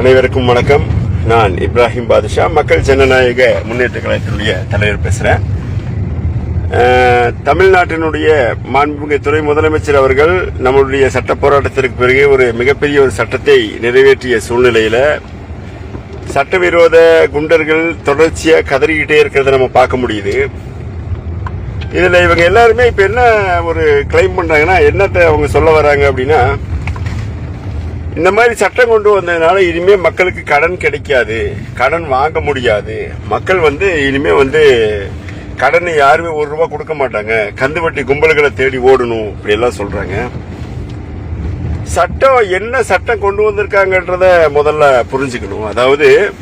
அனைவருக்கும் வணக்கம். நான் இப்ராஹிம் பாதுஷா மக்கள் ஜனநாயக முன்னேற்ற கழகத்தினுடைய தலைவர் பேசுறேன். தமிழ்நாட்டினுடைய மாண்புமிகு துறை முதலமைச்சர் அவர்கள் நம்மளுடைய சட்ட போராட்டத்திற்கு பிறகு ஒரு மிகப்பெரிய ஒரு சட்டத்தை நிறைவேற்றிய சூழ்நிலையில சட்டவிரோத குண்டர்கள் தொடர்ச்சியாக கதறிக்கிட்டே இருக்கிறத நம்ம பார்க்க முடியுது. இதில் இவங்க எல்லாருமே இப்போ என்ன ஒரு கிளைம் பண்ணுறாங்கன்னா என்னத்தை அவங்க சொல்ல வராங்க அப்படின்னா இந்த மாதிரி சட்டம் கொண்டு வந்ததுனால இனிமே மக்களுக்கு கடன் கிடைக்காது. கடன் வாங்க முடியாது. மக்கள் வந்து இனிமே வந்து கடனை யாருமே ஒரு ரூபா கொடுக்க மாட்டாங்க. கந்துவட்டி கும்பல்களை தேடி ஓடணும். இப்படி எல்லாம் சொல்றாங்க. சட்டம் என்ன சட்டம் கொண்டு வந்திருக்காங்கன்றத முதல்ல புரிஞ்சுக்கணும். அதாவது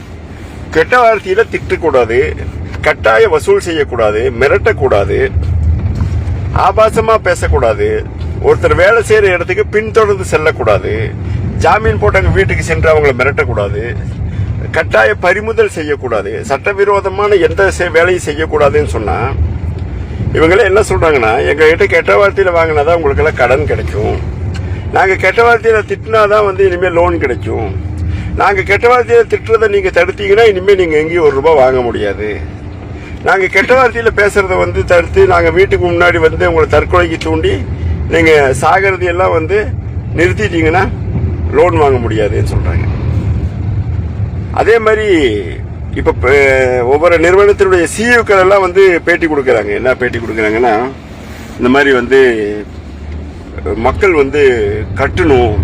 கெட்ட வார்த்தையில திட்டக்கூடாது. கட்டாய வசூல் செய்யக்கூடாது. மிரட்டக்கூடாது. ஆபாசமா பேசக்கூடாது. ஒருத்தர் வேலை செய்யற இடத்துக்கு பின்தொடர்ந்து செல்லக்கூடாது. ஜாமீன் போட்டவங்க வீட்டுக்கு சென்று அவங்கள மிரட்டக்கூடாது. கட்டாய பறிமுதல் செய்யக்கூடாது. சட்டவிரோதமான எந்த செ- வேலையும் செய்யக்கூடாதுன்னு சொன்னால் இவங்களே என்ன சொல்கிறாங்கன்னா எங்ககிட்ட கெட்ட வார்த்தையில் வாங்கினா தான் உங்களுக்கெல்லாம் கடன் கிடைக்கும். நாங்கள் கெட்ட வார்த்தையில் திட்டினா தான் வந்து இனிமேல் லோன் கிடைக்கும். நாங்கள் கெட்ட வார்த்தையில் திட்டுறதை நீங்கள் தடுத்தீங்கன்னா இனிமேல் நீங்கள் எங்கேயும் ஒரு ரூபாய் வாங்க முடியாது. நாங்கள் கெட்ட வார்த்தையில் பேசுகிறத வந்து தடுத்து நாங்கள் வீட்டுக்கு முன்னாடி வந்து உங்களை தற்கொலைக்கு தூண்டி நீங்கள் சாகிறது எல்லாம் வந்து நிறுத்திட்டீங்கன்னா லோன் வாங்க முடியாதுன்னு சொல்கிறாங்க அதே மாதிரி இப்போ ஒவ்வொரு நிறுவனத்தினுடைய சிஇஓக்கள் எல்லாம் வந்து பேட்டி கொடுக்குறாங்க. என்ன பேட்டி கொடுக்குறாங்கன்னா இந்த மாதிரி வந்து மக்கள் வந்து கட்டணும்.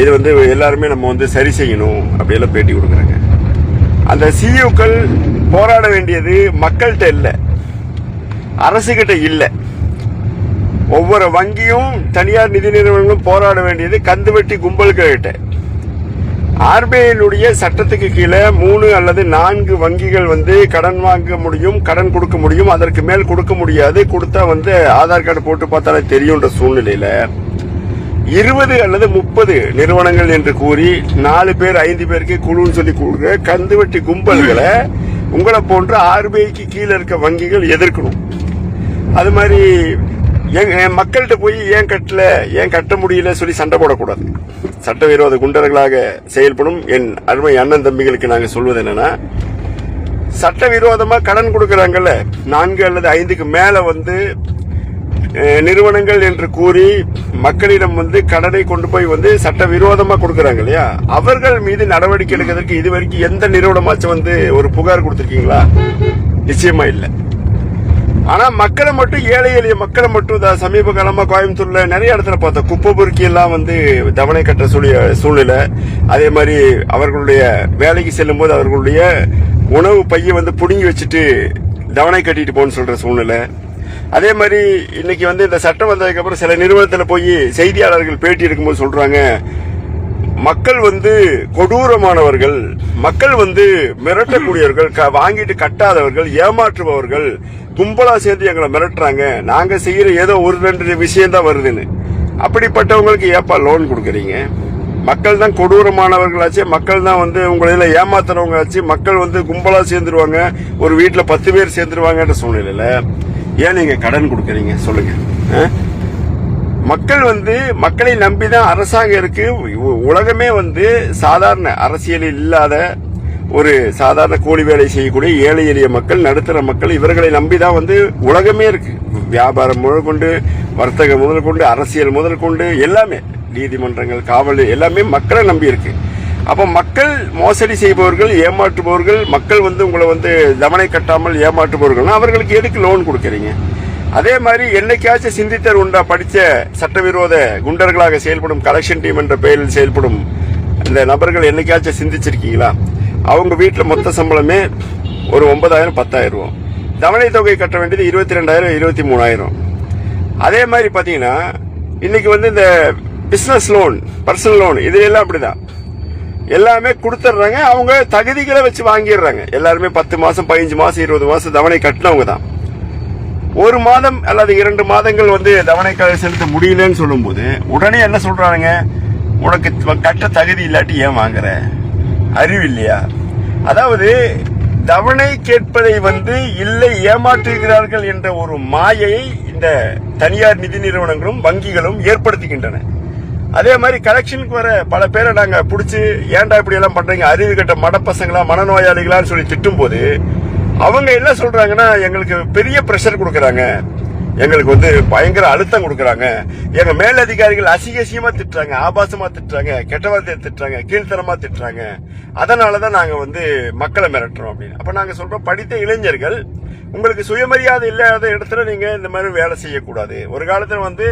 இது வந்து எல்லாருமே நம்ம வந்து சரி செய்யணும். அப்படியெல்லாம் பேட்டி கொடுக்குறாங்க. அந்த சிஇஓக்கள் போராட வேண்டியது மக்கள்கிட்ட இல்லை. அரசுகிட்ட இல்லை. ஒவ்வொரு வங்கியும் தனியார் நிதி நிறுவனங்களும் போராட வேண்டியது கந்துவெட்டி கும்பல்கிட்ட ஆர்பிஐனுடைய சட்டத்துக்கு கீழே மூணு அல்லது நான்கு வங்கிகள் வந்து கடன் வாங்க முடியும் கடன் கொடுக்க முடியும் அதற்கு மேல் கொடுக்க முடியாது. கொடுத்தா வந்து ஆதார் கார்டு போட்டு பார்த்தாலே தெரியுன்ற சூழ்நிலையில இருபது அல்லது முப்பது நிறுவனங்கள் என்று கூறி நாலு பேர் ஐந்து பேருக்கு குழுன்னு சொல்லி கொடுக்க கந்துவெட்டி கும்பல்களை உங்களை போன்ற ஆர்பிஐக்கு கீழே இருக்க வங்கிகள் எதிர்க்கணும். அது மாதிரி மக்கள்கிட்ட போய் ஏன் கட்டல ஏன் கட்ட முடியல சொல்லி சண்டை போடக்கூடாது. சட்டவிரோத குண்டர்களாக செயல்படும் என் அருமை அண்ணன் தம்பிகளுக்கு நாங்கள் சொல்வது என்னன்னா சட்டவிரோதமாக கடன் கொடுக்குறாங்கல்ல நான்கு அல்லது ஐந்துக்கு மேல வந்து நிறுவனங்கள் என்று கூறி மக்களிடம் வந்து கடனை கொண்டு போய் வந்து சட்டவிரோதமாக கொடுக்குறாங்க இல்லையா? அவர்கள் மீது நடவடிக்கை எடுக்கிறதுக்கு இதுவரைக்கும் எந்த நிறுவனமாச்சும் வந்து ஒரு புகார் கொடுத்துருக்கீங்களா? நிச்சயமா இல்லை. ஆனா மக்களை மட்டும் ஏழை எளிய மக்களை மட்டும் சமீப காலமா கோயம்புத்தூர்ல நிறைய இடத்துல பார்த்தோம். குப்பை பொறுக்கி எல்லாம் வந்து தவணை கட்ட சூழிய சூழ்நிலை. அதே மாதிரி அவர்களுடைய வேலைக்கு செல்லும் போது அவர்களுடைய உணவு பையை வந்து புடுங்கி வச்சுட்டு தவணை கட்டிட்டு போன்னு சொல்ற சூழ்நிலை. அதே மாதிரி இன்னைக்கு வந்து இந்த சட்டம் வந்ததுக்கு அப்புறம் சில நிறுவனத்துல போய் செய்தியாளர்கள் பேட்டி எடுக்கும்போது சொல்றாங்க மக்கள் வந்து கொடூரமானவர்கள் மக்கள் வந்து மிரட்டக்கூடியவர்கள் க- வாங்கிட்டு கட்டாதவர்கள் ஏமாற்றுபவர்கள் கும்பலா சேர்ந்து எங்களை மிரட்டுறாங்க. நாங்க செய்யற ஏதோ ஒரு ரெண்டு விஷயம் தான் வருதுன்னு. அப்படிப்பட்டவங்களுக்கு ஏப்பா லோன் கொடுக்குறீங்க? மக்கள் தான் கொடூரமானவர்களாச்சு மக்கள் தான் வந்து உங்களில் ஏமாத்துறவங்க ஆச்சு மக்கள் வந்து கும்பலா சேர்ந்துருவாங்க ஒரு வீட்டில் பத்து பேர் சேர்ந்துருவாங்கன்ற சூழ்நிலையில ஏன் நீங்க கடன் கொடுக்குறீங்க? சொல்லுங்க. ஆ? மக்கள் வந்து மக்களை நம்பிதான் அரசாங்கம் இருக்கு. உலகமே வந்து சாதாரண அரசியலில் இல்லாத ஒரு சாதாரண கூலி வேலை செய்யக்கூடிய ஏழை எளிய மக்கள் நடுத்தர மக்கள் இவர்களை நம்பிதான் வந்து உலகமே இருக்கு. வியாபாரம் முதல் கொண்டு வர்த்தகம் முதல் கொண்டு அரசியல் முதல் கொண்டு எல்லாமே. நீதிமன்றங்கள் காவல் எல்லாமே மக்களை நம்பி இருக்கு. அப்ப மக்கள் மோசடி செய்பவர்கள் ஏமாற்றுபவர்கள் மக்கள் வந்து உங்களை வந்து தவணை கட்டாமல் ஏமாற்றுபவர்கள் அவர்களுக்கு எதுக்கு லோன் கொடுக்குறீங்க? அதே மாதிரி என்னைக்காச்சும் சிந்தித்தர் உண்டா படித்த சட்டவிரோத குண்டர்களாக செயல்படும் கலெக்ஷன் டீம் என்ற பெயரில் செயல்படும் இந்த நபர்கள் என்னைக்காச்சும் சிந்திச்சிருக்கீங்களா? அவங்க வீட்டில் மொத்த சம்பளமே ஒரு ஒன்பதாயிரம் பத்தாயிரம் ரூபா தவணை தொகை கட்ட வேண்டியது இருபத்தி ரெண்டாயிரம் இருபத்தி மூணாயிரம் அதே மாதிரி பார்த்தீங்கன்னா இன்னைக்கு வந்து இந்த பிஸ்னஸ் லோன் பர்சனல் லோன் இது எல்லாம் அப்படிதான். எல்லாமே கொடுத்துட்றாங்க அவங்க தகுதிகளை வச்சு வாங்கிடுறாங்க எல்லாருமே பத்து மாதம் பதினஞ்சு மாதம் இருபது மாதம் தவணை கட்டினவங்க தான். ஒரு மாதம் அல்லது இரண்டு மாதங்கள் வந்து தவணைக்காக செலுத்த முடியலன்னு சொல்லும்போது உடனே என்ன சொல்றாங்க உனக்கு கட்ட தகுதி இல்லாட்டி ஏன் வாங்குற? அறிவு இல்லையா? அதாவது தவணை கேட்பதை வந்து இல்லை ஏமாற்றுகிறார்கள் என்ற ஒரு மாயையை இந்த தனியார் நிதி நிறுவனங்களும் வங்கிகளும் ஏற்படுத்துகின்றன. அதே மாதிரி கலெக்ஷனுக்கு வர பல பேரை நாங்கள் பிடிச்சி ஏன்டா இப்படி எல்லாம் பண்றீங்க? அறிவு கட்ட மடப்பசங்களா மனநோயாளிகளான்னு சொல்லி திட்டும் போது அவங்க என்ன சொல்றாங்கன்னா எங்களுக்கு பெரிய பிரஷர் கொடுக்குறாங்க. எங்களுக்கு வந்து பயங்கர அழுத்தம் கொடுக்குறாங்க. எங்க மேலதிகாரிகள் அதிகாரிகள் அசிங்கமா திட்டுறாங்க ஆபாசமா திட்டுறாங்க கெட்ட வார்த்தையை திட்டுறாங்க கீழ்த்தரமா திட்டுறாங்க. அதனாலதான் நாங்க வந்து மக்களை மிரட்டுறோம் அப்படின்னு. அப்ப நாங்க சொல்றோம் படித்த இளைஞர்கள் உங்களுக்கு சுயமரியாதை இல்லாத இடத்துல நீங்க இந்த மாதிரி வேலை செய்யக்கூடாது. ஒரு காலத்துல வந்து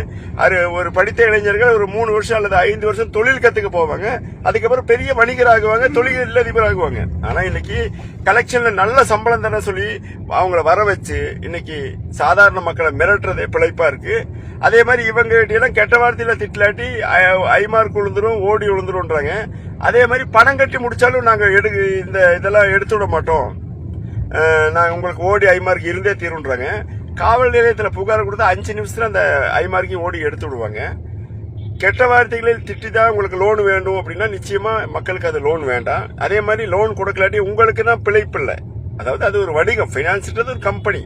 அது ஒரு படித்த இளைஞர்கள் ஒரு மூணு வருஷம் அல்லது ஐந்து வருஷம் தொழில் கத்துக்க போவாங்க. அதுக்கப்புறம் பெரிய வணிகர் ஆகுவாங்க தொழில் அதிபர் ஆகுவாங்க. ஆனா இன்னைக்கு கலெக்ஷன்ல நல்ல சம்பளம் தானே சொல்லி அவங்கள வர வச்சு இன்னைக்கு சாதாரண மக்களை மிரட்டுறதே பிழைப்பா இருக்கு. அதே மாதிரி இவங்க கிட்ட எல்லாம் கெட்ட வார்த்தையில திட்டலாட்டி ஐமார்க் விழுந்துரும் ஓடி விழுந்துரும்ன்றாங்க அதே மாதிரி பணம் கட்டி முடிச்சாலும் நாங்க எடு இந்த இதெல்லாம் எடுத்து விட மாட்டோம். நாங்கள் உங்களுக்கு ஓடி ஐமார்க் இருந்தே தீருன்றாங்க காவல் நிலையத்தில் புகார் கொடுத்தா அஞ்சு நிமிஷத்தில் அந்த ஐமார்க்கையும் ஓடி எடுத்து விடுவாங்க. கெட்ட வார்த்தைகளில் திட்டி தான் உங்களுக்கு லோன் வேண்டும் அப்படின்னா நிச்சயமாக மக்களுக்கு அது லோன் வேண்டாம். அதே மாதிரி லோன் கொடுக்கலாட்டி உங்களுக்கு தான் பிழைப்பு இல்லை. அதாவது அது ஒரு வணிகம். ஃபைனான்ஸ்ன்றது ஒரு கம்பெனி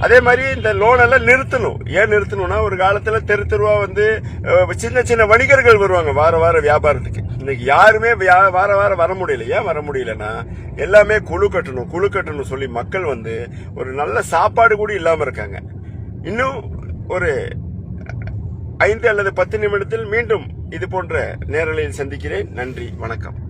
அதே மாதிரி இந்த லோன் எல்லாம் நிறுத்தணும். ஏன் நிறுத்தணும்னா ஒரு காலத்துல தெரு தெருவா வந்து சின்ன சின்ன வணிகர்கள் வருவாங்க வார வார வியாபாரத்துக்கு. இன்னைக்கு யாருமே வியா- வார வாரம் வர முடியல. ஏன் வர முடியலன்னா எல்லாமே குழு கட்டணும் குழு கட்டணும் சொல்லி மக்கள் வந்து ஒரு நல்ல சாப்பாடு கூட இல்லாம இருக்காங்க. இன்னும் ஒரு ஐந்து அல்லது பத்து நிமிடத்தில் மீண்டும் இது போன்ற நேரலையில் சந்திக்கிறேன். நன்றி வணக்கம்.